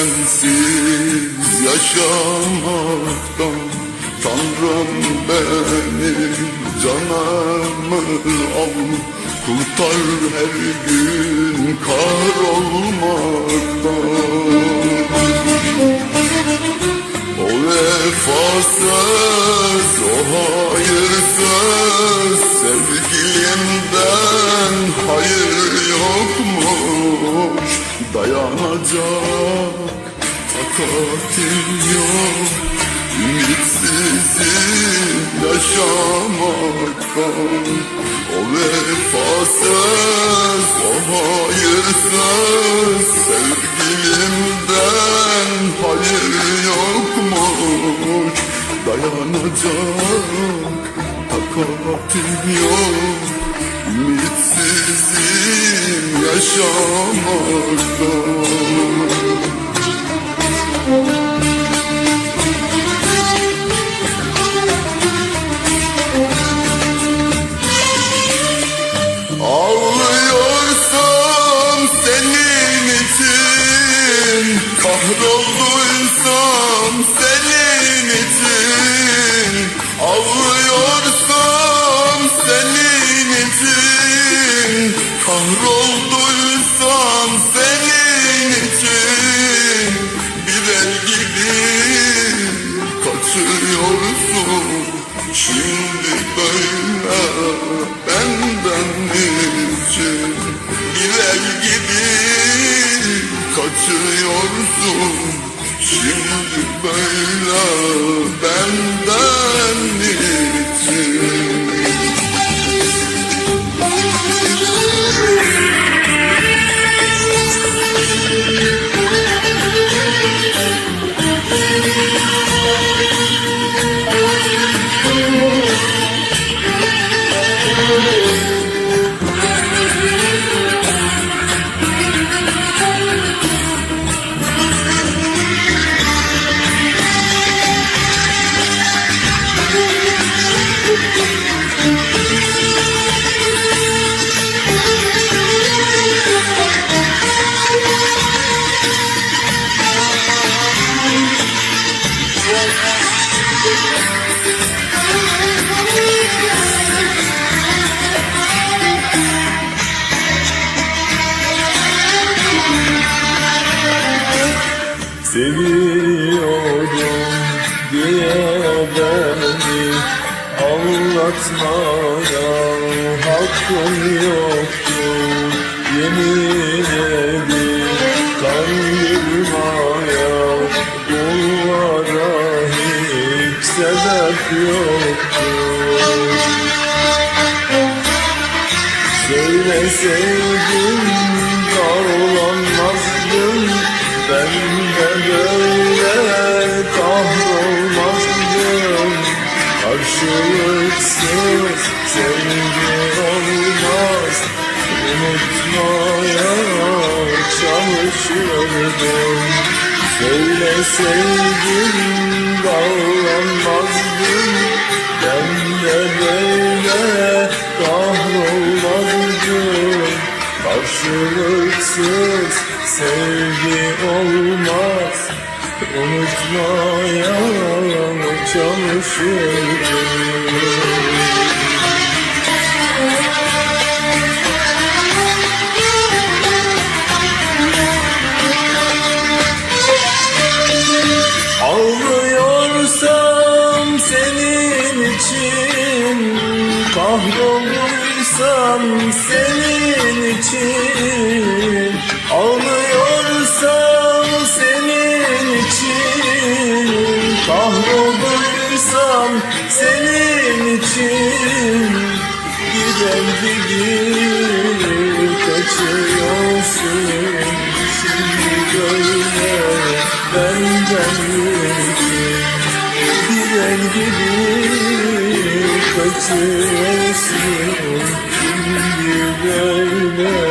Sensiz yaşamaktan Tanrım benim canımı al. Kurtar her gün kar olmaktan. O vefasız, o hayırsız Sevgilimden hayır yokmuş. Dayanacak takatim yok Ümitsizim yaşamaktan O vefasız, o hayırsız Sevgilimden hayır yokmuş Dayanacak takatim yok. Ümitsizim yaşamaktan Ağlıyorsam senin için Kahrolduysam senin için. Bir el gibi kaçıyorsun Şimdi böyle benden için? Bir el gibi kaçıyorsun Şimdi böyle benden için beni Anlatmaya hakkım yoktu. Yemin edip kandırmaya Bunlara hiç sebep yoktu. Söyleseydin davranmazdım Karşılıksız sevgi olmaz. Unutmaya çalışıyordum Söyleseydin davranmazdım Ben de böyle kahrolmazdım. Karşılıksız sevgi olmaz. Unutmaya çalışıyorum Kahrolduysam senin için. Ağlıyorsam senin için. Kahrolduysam senin için. Giden gibi kaçıyorsun. Şimdi böyle benden yürüdün. Giden gibi kaçıyorsun Şimdi böyle